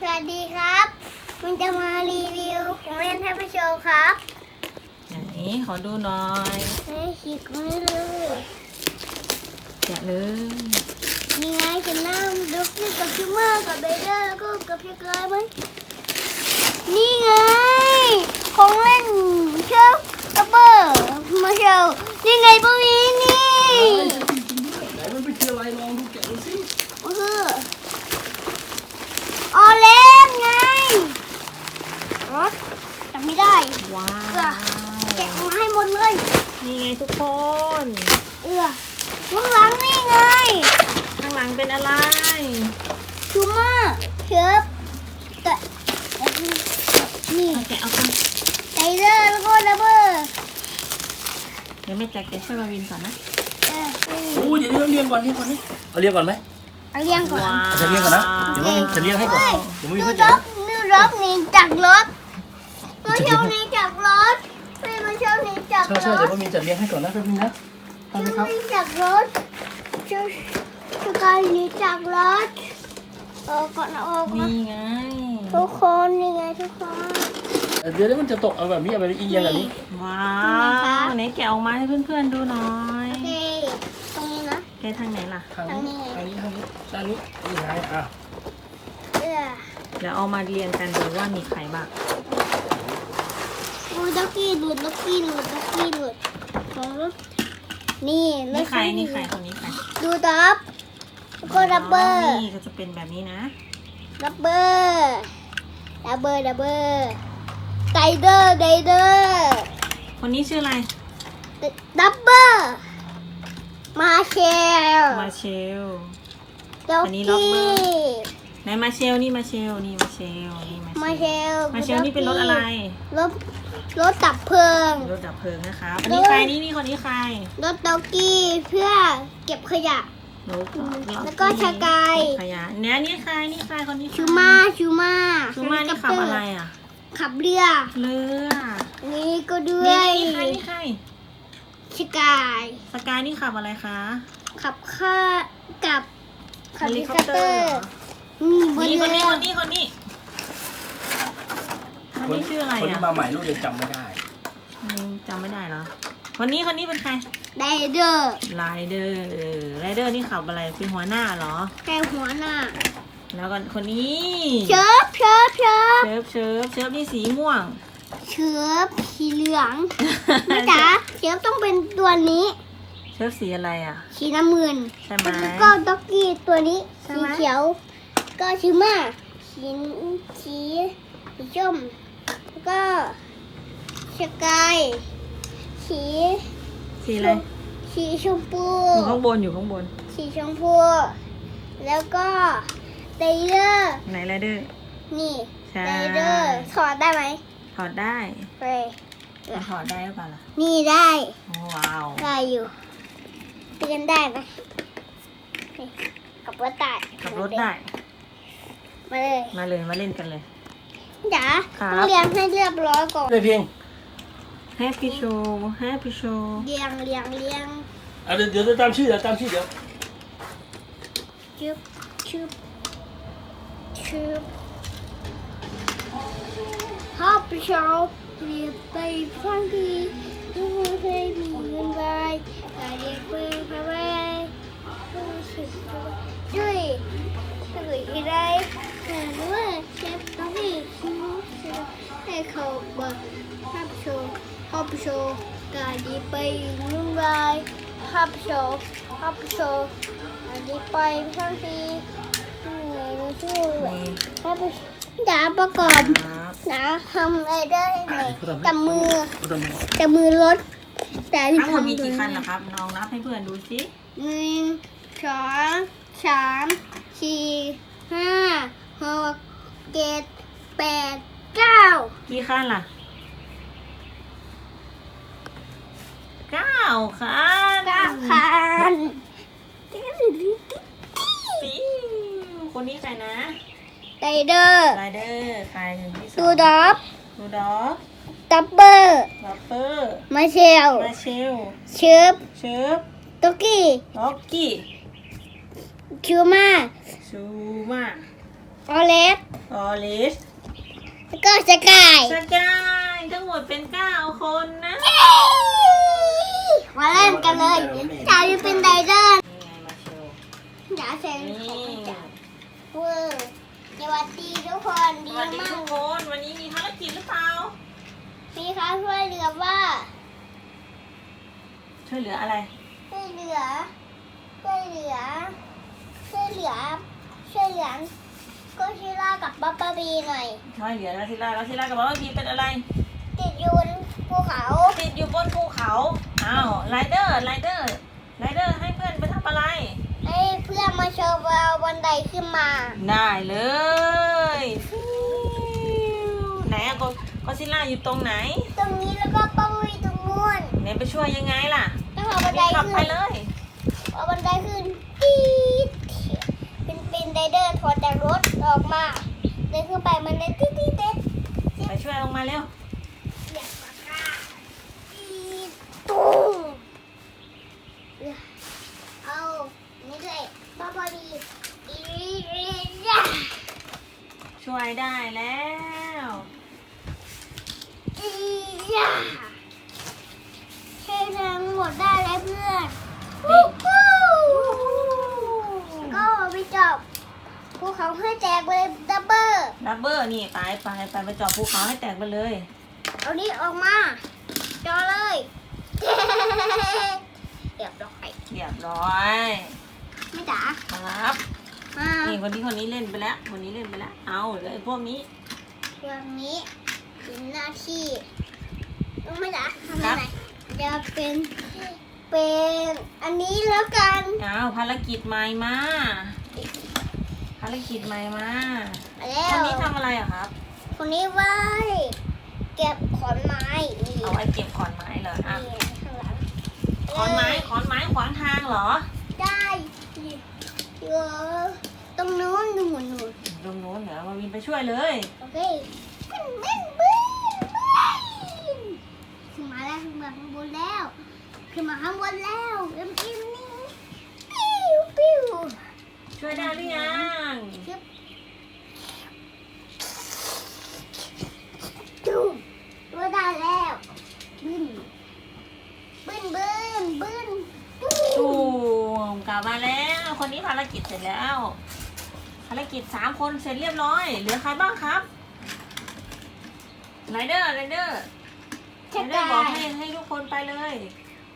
สวัสดีครับ มันจะมารีวิวของเล่นให้ผู้ชมครับไหนขอดูหน่อยให้ฉีกมือเลยแกะเลยนี่ไงฉันนั่งดูคลิปกับคิวเมอร์กับเบเดอร์แล้วก็กับพี่กายไหมนี่ไง ของเล่นเชฟกระเบอร์มาเชลนี่ไงพวกนี้นี่ไหนมันเป็นคืออะไรลองดูแกะดูสิ มันคือออเลนไงรถจำไม่ได้ ว้า เกลือ ว แกะมาให้หมดเลย นี่ไง ทุกคน เอือข้างหลังนี่ไงข้างหลังเป็นอะไร ชูมาเชฟแต่นี่เอาแกะเอาไปไทเลอร์แล้วก็ระเบิดเดี๋ยวแม่แจกแกะช่วยมาวินก่อนนะเออโอ้ยเดี๋ยวเรียงก่อนเรียงก่อนนี่เอาเรียงก่อนไหมเอาเลี้ยงก่อนว้าวจะเรียงก่อนนะ เดี๋ยวมันจะเรียงให้ก่อนเดี๋ยวมันมีนูข้อรแจกบนูรบหนี่จากรถมาเช่าหนี่จากรถไม่มาเช่าหนี่ จากใช่รใช่เดี๋ยวถมันมีจัดเรียงให้ก่อนนะแป๊บนึงนะทำไหมครับหนี่จากรถเช่าสกายหนี่จากรถเออก่อนเอาออกนะนี่ไงทุกคนนี่ไงทุกคน เดี๋ยวเดี๋ยวมันจะตกเอาแบบนี้เอาแบบนี้อีกอย่างแบบนี้ว้าทำไมคะวไหนแกะออกมาให้เพื่อนๆดูหน่อยโอเค ตรงนี้นะ แกะทางไหนล่ะ ทางนี้ทางนี้ทางนี้ด้านนี้นี่ไงอะเอื้อเดี๋ยวเอามาเรียงกันดูว่ามีใครบ้างโอ้ยด็อกกี้หลุดด็อกกี้หลุดด็อกกี้หลุดของรถนี่นี่ใครถนี่ใครคนนี้ใครดูท็อปแล้วก็ดับเบิลนี่ก็จะเป็นแบบนี้นะดับเบิลดับเบิลดับเบิลไดเดอร์ไดเดอร์คนนี้ชื่ออะไรดับเบิลมาเชลมาเชลด็อกอันนี้ล็อกกี้เบอร์ไหนมาเชลนี่มาเชลนี่มาเชลนี่มามาเชเชลลมาเชลนี่เป็นรถอะไรรถ รถดับเพลิง รถดับเพลิงนะคะอันนี้ใครนี่นี่คนนี้ใครรถด็อกกี้เพื่อเก็บขยะรถแล้วก็ชากาย ขยะเนี่ยนี่ใครนี่ใครคนนี้ใครชูมาชูมาชูมานี่ขับอะไรอะ ขับเรือ เรือนี่ก็ด้วนี่ยนี่ใครนี่ใครชกาย สกายนี่ขับอะไรคะขับข้ากับขับเฮเฮลิลิคคออปปเตเตออร์ร์นี่บนนี่เรืคนนี้อคนนี้คนนี้ คนนี้ชื่ออะไรคนที่อะมาใหม่ลูกยังจำไม่ได้ อืมจำไม่ได้เหรอคนนี้คนนี้เป็นใครไดเดอร์ไรเดอร์ไรเดอร์นี่ขับอะไรเป็นหัวหน้าเหรอ แกหัวหน้าแล้วก็คนนี้เชิบเชิบเชิบเชิฟเชิฟเชิฟนี่สีม่วงเชิบสีเหลืองแม่จ๋าเชิบต้องเป็นตัวนี้เชิฟสีอะไรอะ สีน้ำเงินใช่ไหม แล้วก็ด็อกกี้ตัวนี้ใช่สีไหม เขียว ก็ชื่อมาสีสีสีส้มแล้วก็ ชกายสีสีอะไรสีชมพูอยู่ข้างบนอยู่ข้างบน สีชมพู แล้วก็ไดเดอร์ไหนไรเดอร์นี่ใช่ไดเดอร์ถอดได้ไหมถอดได้ไปมันถอดได้หรือเปล่าล่ะนี่ได้โอ้ว้าวได้อยู่เรียนได้ไหมกับรถได้ขับรถได้ มาเลย มาเลย มาเล่นกันเลยจ๋าต้องเรียงให้เรียบร้อยก่อนได้เพียง Happy Show Happy Show เรียงเรียงเรียงอะเดี๋ยวเดี๋ยวตามชื่อเดี๋ยวตามชื่อเดี๋ยวชึบชึบชึบฮอปชอปเรียบไปฟังดีทุกคนเคยมีเงินไว้แต่เรียกไปไป ฮอปโชว์การดีไปเงินไว้ฮอปโชว์ฮอปโชว์อันนี้ไปข้างทีนี่ชื่อนี่ถ้าไปจ๋าประกอบครับนะทำอะไรได้ไหมจับมือเอาตามมือจับมือรถแต่ทั้งหมดมีกี่คันนะครับลองนับให้เพื่อนดูสิหนึ่งสองสามสี่ห้าหกเจ็ดแปดเก้ากี่คันล่ะ เก้าคันเก้าคันปิ้วคนนี้ใครนะไดเดอร์ไรเดอร์ใครหนึ่งที่สองตูดอฟดูดอฟดับเบอร์ลัปเปอร์มาเชลมาเชลเชิบเชิฟตุกกี้ล็อกกี้ชูมาชูมาออเลสออลิสแล้วก็สกายสกาย ทั้งหมดเป็นเก้าคนนะมาเล่นกันเลยจ่าจะเป็นไดเดอร์นี่ไงมาเชลจ่าเซ็นนี่ของจ่าเวอร์สวัสดีทุกคนดีสวัสดีมาทุกกคนวันนี้มีภารกิจหรือเปล่า มีค้าช่วยเหลือว่าช่วยเหลืออะไร ช่วยเหลือช่วยเหลือช่วยเหลือช่วยเหลือก็ชิล่ากับบ๊อบบี้บีหน่อย ช่วยเหลือลาซิล่าลาซิล่ากับว่าพีเป็นอะไรติดอยู่บน ภูเขาติดอยู่บนภูเขาอ้าวไรเดอร์ไรเดอร์ไรเดอร์ให้เพื่อนไปทำอะไร ให้เพื่อนมาโชว์เอาบันไดขึ้นมา ได้เลยฟิวไหนอะก็ก็ซิล่าอยู่ตรงไหน ตรงนี้แล้วก็ป้าวีตรงนู้นไหนไปช่วยยังไงล่ะต้องเอาบันไดขับขึ้ไปนเลยเอาบันไดขึ้นปี๊ดเป็นเป็นไดเดอร์ถอดจากรถออกมาเดินขึ้นไปมันเลยติ๊ดติ๊ดติ๊ดไปช่วยลงมาเร็ว เสียบปากกาปี๊ดตุ้มเอานี่เลยป้าพอดีอียะ ช่วย ได้แล้วอียะใช้ทั้งหมดได้แล้วเพื่อนวู้ฮู้ก็ไปจับภูเขาให้แตกไปเลยดับเบิลดับเบิลนี่ไปไปไปไปจอบภูเขาให้แตกไปเลย เอานี่ออกมาจอเลยเรียบร้อยเรียบร้อย ไม่จ๋าครับ มานี่คนนี้คนนี้เล่นไปแล้ว คนนี้เล่นไปแล้ว เอาเหลยพวกนี้เรื่องนี้เป็นหน้าที่ไม่จ๋าทำอะไรจะเป็นเป็นอันนี้แล้วกันเอาภารกิจใหม่มาภารกิจใหม่มามาแล้คนวนี้ทำอะไรอะครับ คนนี้ไว้เก็บขอนไม้นี่เอาไว้เก็บขอนไม้เหรออะนี่ข้างหลังขอนไม้ขอนไม้ขวางทางเหรอได้ เดี๋ยวตรงนู้นดูหมุนหนูนตรงโน้นเหรอมาวินไปช่วยเลย โอเคบึ้นบึ้นบึ้นบึ้นขึ้นมาแล้วขึ้นมาข้างบนแล้ว ขึ้นมาข้างบนแล้วเอ็มอิมนี่ปิ้วปิ้ว ช่วยได้หรือยัง ชึบจุ่มตัวได้แล้วบึ้นบึ้นบึ้นบึ้นจุ่ ตู ม มกลับมาแล้ว คนนี้ภารกิจเสร็จแล้ว ภารกิจสามคนเสร็จเรียบร้อย เหลือใครบ้างครับไรเดอร์ไรเดอร์จะไรเดกอร์บอกลายให้ให้ทุกคนไปเลย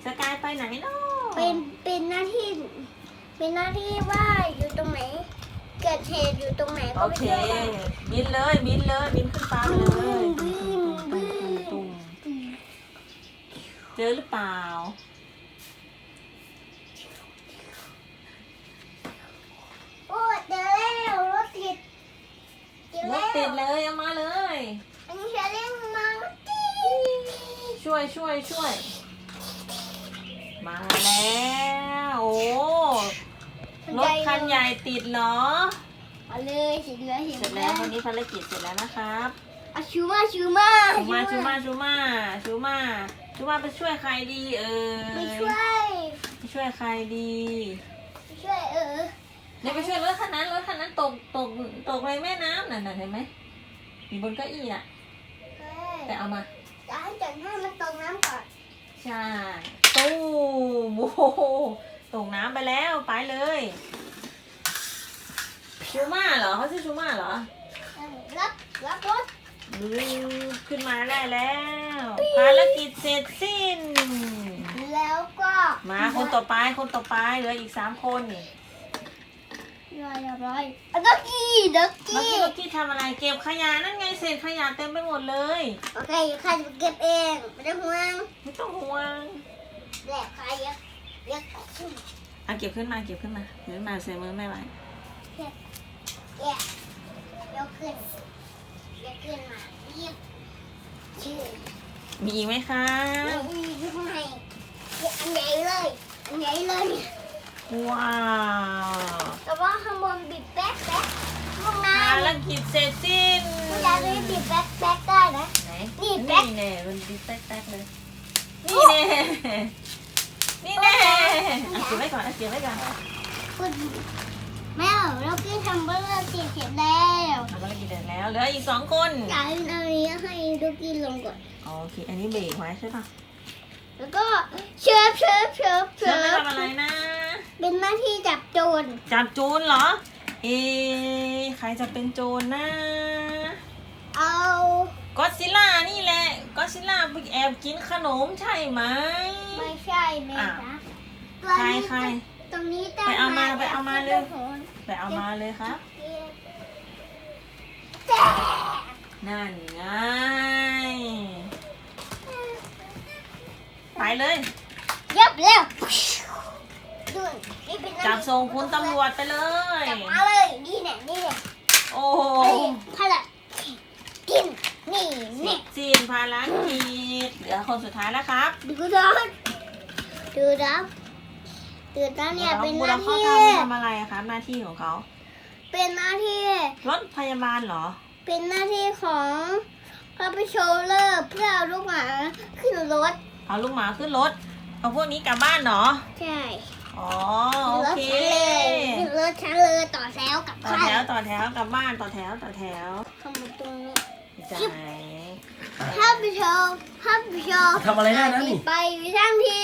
สกายไปไหนเนาะเป็นเป็นหน้าที่ เป็นหน้าที่ว่าอยู่ตรงไหน เกิดเหตุอยู่ตรงไหนก็โอไปเคช่วยกันบินเลยบินเลยบินขึ้นฟ้าไปเลยบินบินตุ้มตุ้มเจอหรือเปล่า รแล้ถวติดเลยเอามาเลย อันนี้จะเรียกมังจี้ช่วยช่วยช่วย มาแล้วโอ้รถคันใหญ่ติดเหรอเอาเลยเห็นแล้วเห็นเสร็จแล้วคนนี้ภารกิจเสร็จแล้วนะครับอะชูมาชูมาชูมาชูมาชูมาชูมาชูมาไปช่วยใครดีเออไปช่วย ไปช่วยใครดีไปช่วยเออ เนี่ยไปช่วยรถคันนั้นรถคันนั้นตกตกตกในแม่น้ำน่ะน่ะเห็นไหมอยู่บนเก้าอี้น่ะเฮ้ยแต่เอามาจะให้จัดให้มันตรงน้ำก่อนใช่ตู้มโอ้โหตกน้ำไปแล้วไปเลยชูมาเหรอเขาชื่อชูมาเหรอเออรับรับรถอืมขึ้นมาได้แล้วภารกิจเสร็จสิ้น แล้วก็ มาคนต่อไปคนต่อไปเหลืออีกสามคน เรียบร้อยอะด็อกกี้ด็อกเมื่อกี้กี้เมื่อกี้ทำอะไรเก็บขยะนั่นไงเศษขยะเต็มไปหมดเลย โอเคใครจะไปเก็บเองไม่ต้องห่วงไม่ต้องห่วงแหลกใครเยอะเยอะอะเก็บขึ้นมาเก็บขึ้นมาเดี๋ยวมาใส่มือไม่ไหวแยกยกขึ้นยกขึ้นมาเรียบชื่อมีอีกไหมคะ ไม่มีข้างในอันใหญ่เลย อันใหญ่เลย ว้าวแต่ว่าข้างบนบิดแป๊กแป๊กห้องน้ภารกิจเสร็จสิ้นำผู้ชายไม่บิดแป๊กแป๊กได้นะไหนนี่แป๊กนี่แน่มันดิแป๊กแป๊กเลยนี่แน่นี่แน่อะเก็บไว้ก่อนอะเก็บไว้ก่อนคุณแม่เรากี้ทำเบอร์เกอร์เสร็จแล้วทำภารกิจเสร็จแล้วเหลืออีกสองคนจ่ายอันนี้ให้ลูกกี้ลงก่อนโอเคอันนี้เบรกไว้ใช่ปะแล้วก็เชิฟเชิฟเชิฟเชื่เชิอไม่ฟทำอะไรนะ เป็นหน้าที่จับโจรจับโจรเหรอ เอ๊ะใครจะเป็นโจรนะเอาก็อดซิลล่านี่แหละก็อดซิลล่าไปแอบกินขนมใช่ไหม ไม่ใช่แม่อะจ๊ะใครใครตรงนี้ตั้งไปเอามาไปเอามาเร็วโหนไปเอามาเลยครับแจ๊ะนั่นไงไปเลยยับเร็วดูนี่เป็น จับส่งคุณตำรวจไปเลย จับมาเลยนี่แน่นี่แน่โอ้โหเฮ้ยพลัดกินนี่นี่จีนภารกิจเหลือคนสุดท้ายแล้วครับ ดูดอดูดอดูดอเนี่ยเป็นหบุน้าเขาที่ทำทำอะไรอะครับหน้าที่ของเขา เป็นหน้าที่รถพยาบาลเหรอ เป็นหน้าที่ของพระพิโชเลอร์เพื่อเอาลูกหมาขึ้นรถ เอาลูกหมาขึ้นรถ เอาพวกนี้กลับบ้านเหรอ ใช่ อ๋อโอรถเคฉันเลยรถฉันเลยต่อแถวกับต่อข้าแถวต่อแถวกลับบ้านต่อแถวต่อแถวทำไมตรงนี้ จ่ายพระพิโชพระพิโชทำอะไรได้นะนี่ ไปทั้งที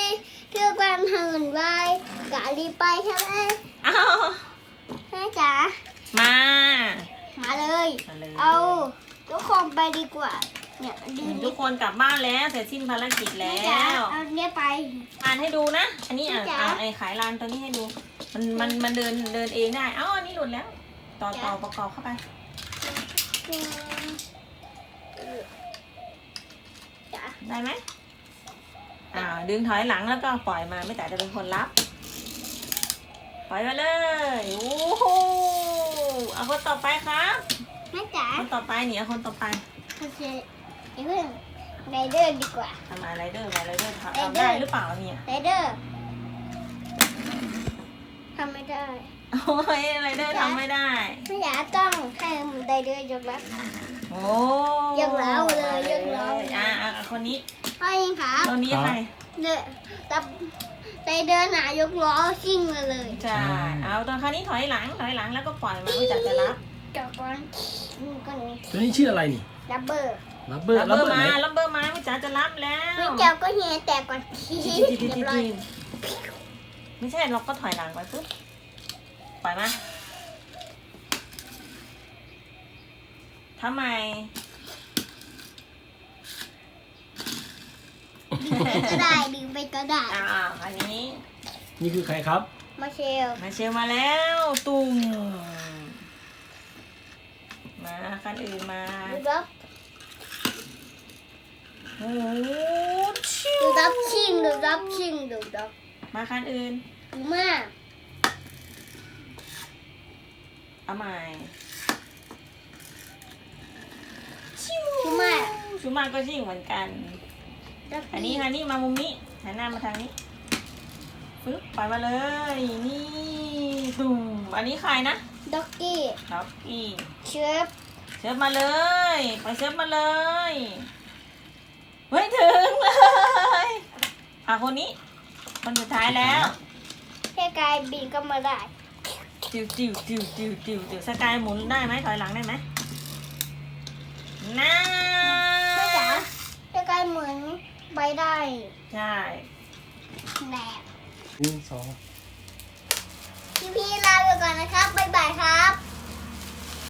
เพื่อความหื่นไปกะรีไปใช่ไหมเอาแม่จ๋ามามาเลย มาเลยเอาทุกคนไปดีกว่า เนี่ยดูทุดิกคนกลับบ้านแล้วเสร็จสิ้นภารกิจแล้แม่จ๋าวเอาเนี่ยไป อ่านให้ดูนะ อันนี้อ่านจ๊ะอ่านไอ้ขายลานตัวนี้ให้ดู มันมันมันเดินเดินเองได้เอ้าอันนี้หลุดแล้ว ต่อต่อประกอบเข้าไปจ๋าได้ไหมอ่าดึงถอยหลังแล้วก็ปล่อยมาไม่แต่จะเป็นคนรับ ปล่อยมาเลยโอ้โหเอาคนต่อไปครับแม่จ๋าคนต่อไปเนี่ยคนต่อไป โอเค เดี๋ยวเพิ่งไรเดอร์ดีกว่า ทำอะไรเดอร์อะไรเดอร์ทำไรทำเดอร์ได้หรือเปล่าเนี่ยไรเดอร์ทำไม่ได้ โอ้ยอะไรเดอร์ทำไม่ได้ไม่อยากต้องให้ไรเดอร์ยกแล้วโอ้ยกแล้วเลยยกแล้วอ่าอ่าคนนี้พ่อยิงครับตัวนี้ใครเดอตับไรเดอร์หนายกล้อชิ่งมาเลยใช่เอาตอนคราวนี้ถอยหลังถอยหลังแล้วก็ปล่อยมาไม่จับจะรับจับก่อนก่อนตัวนี้ชื่ออะไรนี่ดับเบิล รับเบอร์รับรับเบอเบอร์ร์ไหนมารับเบอร์มาไม่จับจะรับแล้วไม่จับก็เฮียแตกก่อนทีเรียบร้อยไม่ใช่เราก็ถอยหลังไปปุ๊บปล่อยมาทำไมก็ได้ดึงไปก็ได้อ่าอันนี้ นี่คือใครครับ มาเชล มาเชลมาแล้วตุ่มมาคันอื่นมาดูดับ โอ้โหชิวดูดับชิงดูดับชิงดูดับมาคันอื่น ดูมากเอาใหม่ชิดูมากชูมาก็ชิ่งเหมือนกัน ดับอันนี้ค่ะนี่มามุมนี้หันหน้ามาทางนี้ปึ๊บปล่อยมาเลย นี่ตุ่มอันนี้ใครนะด็อกกี้ครับอีเชฟเชิญมาเลย ไปเชิญมาเลยเฮ้ยถึงเลย อะ คนนี้ คนสุดท้ายแล้วแค่กายบินก็มาได้จิวจิวจิวจิวจิวจิวสกายหมุนได้ไหมถอยหลังได้ไหมน่าไม่จ๋าแค่กายเหมือนไปได้ใช่แบบหนึ่งสองพี่พี่ๆลาไปก่อนนะครับบ๊ายบายครับ